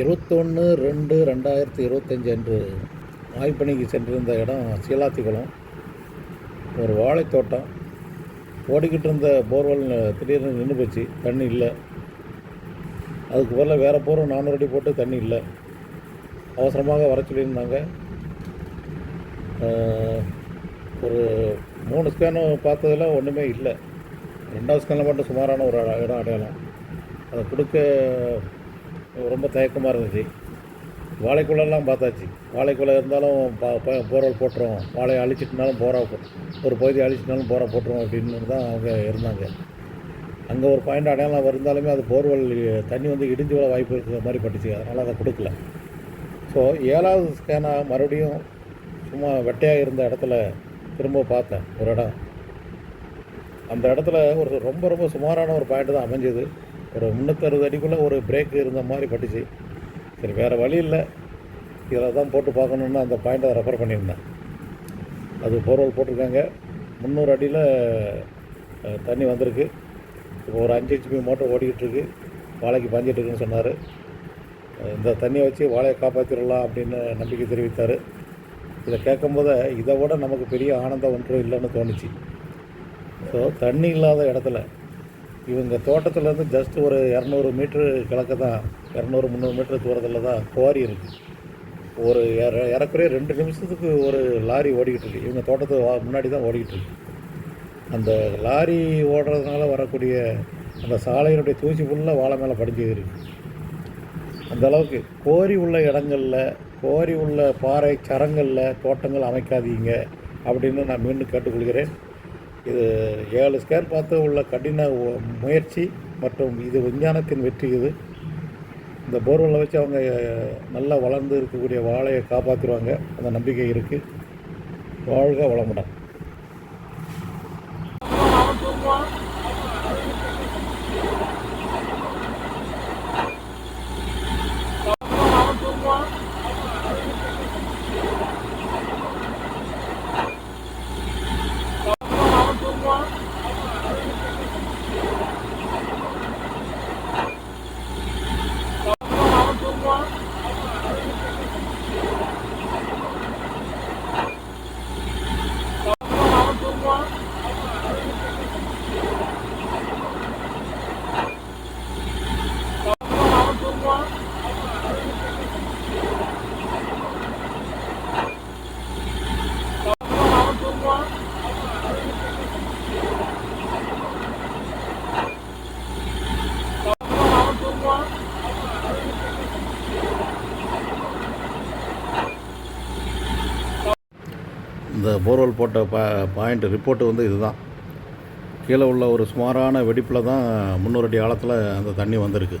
இருபத்தொன்று ரெண்டு ரெண்டாயிரத்தி இருபத்தஞ்சு அன்று ஆய்ப்பணிக்கு சென்றிருந்த இடம் சீலாத்திக்குளம் ஒரு வாழைத்தோட்டம் ஓடிக்கிட்டு இருந்த போர்வெல் திடீர்னு நின்று போச்சு. தண்ணி இல்லை. அதுக்கு பதிலாக வேறு போரும் நானூறு அடி போட்டு தண்ணி இல்லை. அவசரமாக வர சொல்லியிருந்தாங்க. ஒரு மூணு ஸ்கேனு பார்த்ததில் ஒன்றுமே இல்லை. ரெண்டாவது ஸ்கேனில் மட்டும் சுமாரான ஒரு இடம் இடம் அடையாளம். அதை கொடுக்க ரொம்ப தயக்கமாக இருந்துச்சு. வாழைக்குள்ளெல்லாம் பார்த்தாச்சு. வாழைக்குள்ளே இருந்தாலும் பா ப- போர்வெல் போட்டுரும் வாழையை அழிச்சிட்டுனாலும் போரா ஒரு பகுதி அழிச்சிட்டாலும் போரா போட்டுரும் அப்படின்னு தான் அவங்க இருந்தாங்க. அங்கே ஒரு பாயிண்ட் அடையாளம் இருந்தாலுமே அது போர்வெல் தண்ணி வந்து இடிஞ்சு வர வாய்ப்பு இருக்கிற மாதிரி பட்டுச்சு. அதனால் அதை கொடுக்கல. ஸோ ஏழாவது ஸ்கேனாக மறுபடியும் சும்மா வெட்டையாக இருந்த இடத்துல திரும்ப பார்த்தேன். ஒரு இடம். அந்த இடத்துல ஒரு ரொம்ப ரொம்ப சுமாரான ஒரு பாயிண்ட் தான் அமைஞ்சது. ஒரு முந்நூற்றறுபது அடிக்குள்ளே ஒரு பிரேக் இருந்த மாதிரி பட்டுச்சு. சரி வேறு வழி இல்லை. இதில் தான் போட்டு பார்க்கணுன்னு அந்த பாயிண்ட்டை ரெஃபர் பண்ணியிருந்தேன். அது போர்வெல் போட்டிருக்காங்க. முந்நூறு அடியில் தண்ணி வந்திருக்கு. இப்போ ஒரு அஞ்சு ஹெச்பி மோட்டர் ஓடிக்கிட்டு இருக்கு. வாழைக்கு பாஞ்சிட்டு இருக்குன்னு சொன்னார். இந்த தண்ணியை வச்சு வாழையை காப்பாற்றிடலாம் அப்படின்னு நம்பிக்கை தெரிவித்தார். இதை கேட்கும்போது இதை விட நமக்கு பெரிய ஆனந்தம் ஒன்றும் இல்லைன்னு தோணுச்சு. ஸோ தண்ணி இல்லாத இடத்துல இவங்க தோட்டத்துலேருந்து ஜஸ்ட் ஒரு இரநூறு மீட்ரு கிழக்க தான் இரநூறு முந்நூறு மீட்ரு தூரத்தில் தான் குவாரி இருக்குது ஒரு இற ஏறக்குறைய ரெண்டு நிமிஷத்துக்கு ஒரு லாரி ஓடிக்கிட்டு இருக்கு. இவங்க தோட்டத்துக்கு வா- முன்னாடி தான் ஓடிக்கிட்டு இருக்கு. அந்த லாரி ஓடுறதுனால வரக்கூடிய அந்த சாலையினுடைய தூசி ஃபுல்லாக வாழை மேலே படிஞ்சு இருக்கு. அந்த அளவுக்கு கோரி உள்ள இடங்களில் கோரி உள்ள பாறை சரங்களில் தோட்டங்கள் அமைக்காதீங்க அப்படின்னு நான் மீண்டும் கேட்டுக்கொள்கிறேன். இது ஏழு ஸ்கேன் பார்த்து உள்ள கடின முயற்சி மற்றும் இது விஞ்ஞானத்தின் வெற்றி இது. இந்த போர்வெல்லை வச்சு அவங்க நல்லா வளர்ந்து இருக்கக்கூடிய வாழையை காப்பாற்றுவாங்க அந்த நம்பிக்கை இருக்குது வாழ்க வளமுடன். இந்த போர்வெல் போட்ட பா பாயிண்ட் ரிப்போர்ட்டு வந்து இதுதான். கீழே உள்ள ஒரு சுமாரான வெடிப்பில் தான் முந்நூறு அடி ஆழத்தில் அந்த தண்ணி வந்திருக்கு.